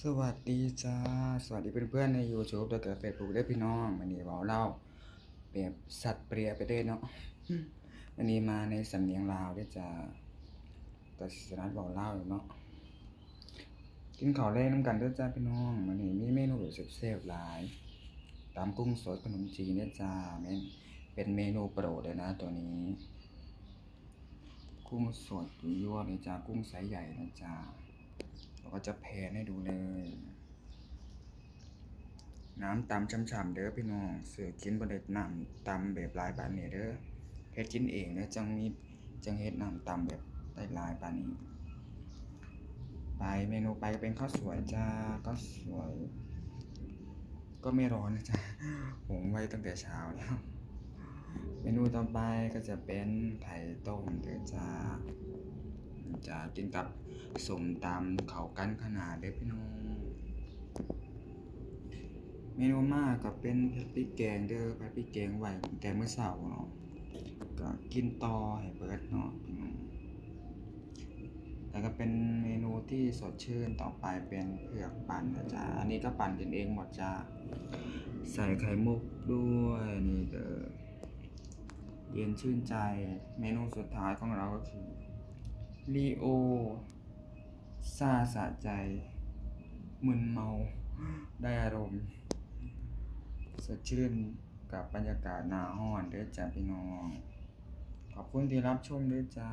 สวัสดีจ้า สวัสดีเพื่อนๆใน YouTube แล้วก็ Facebook ด้วยพี่น้องวันนี้เว้าเล่าแบบสัตว์เปรียไปเด้อเนาะวันนี้มาในสำเนียงลาวเด้จ้าก็สินัดเว้าเล่าอยู่เนาะกินข้าวแลงนำกันด้อจ้าพี่น้องวันนี้มีเมนูแบบแซ่บๆหลายตำกุ้งสดขนมจีนเด้อจ้าแม่นเป็นเมนูโปรดเลยนะตัวนี้ กุ้งสดยั่วๆเลยจ้ากุ้งไซส์ใหญ่นะจ้า เราก็จะแพนให้ดูเลย น้ำตำช่ำๆเด้อพี่น้องเสือกินบ่ได้น้ำตำแบบลายปานนี้เด้อเฮ็ดกินเองเด้อจังมีจังเฮ็ดน้ำตำแบบได้ลายปานนี้ ไปเมนูไปก็เป็นข้าวสวยจ้าข้าวสวย ก็ไม่ร้อนนะจ๊ะหุงไว้ตั้งแต่เช้าแล้วเมนูต่อไปก็จะเป็นไข่ต้มเด้อจ้าจะกินกับ สมตำเขากันขนาดเด้พี่น้อง เมนูมากก็เป็นผัดพริกแกงเด้อผัดพริกแกงไหวแต่เมื้อเช้าเนาะก็กินต่อให้เบิดเนาะพี่น้องแล้วก็เป็นเมนูที่สดชื่นต่อไปเป็นเผือกปั่นนะจ๊ะอันนี้ก็ปั่นกินเองหมดจ้าใส่ไข่มุกด้วยนี่เด้อเย็นชื่นใจ เมนูสุดท้ายของเราก็คือลีโอ ซาสะใจ มึนเมา ได้อารมณ์ สดชื่นกับบรรยากาศหนาห้อนเด้อจ้าพี่น้อง ขอบคุณที่รับชมเด้อจ้า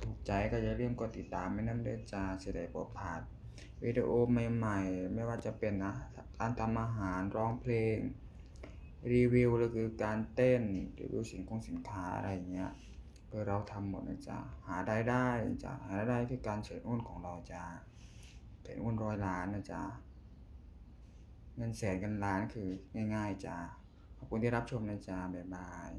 ถูกใจก็อย่าลืมกดติดตามไม่น้ำเด้อจ้าจะได้บ่พลาดวิดีโอใหม่ๆ ไม่ว่าจะเป็นนะการทำอาหารร้องเพลง รีวิวหรือคือการเต้นรีวิวสินคงสินค้าอะไรอย่าง เงี้ยก็เราทำหมดนะจ๊ะหารายได้จ้ะหารายได้ที่การเฉยอ้นของเราจ้ะเฉยอ้นร้อยล้านนะจ๊ะเงินแสนกันล้านคือง่าย ๆจ้ะขอบคุณที่รับชมนะจ๊ะบ๊ายบาย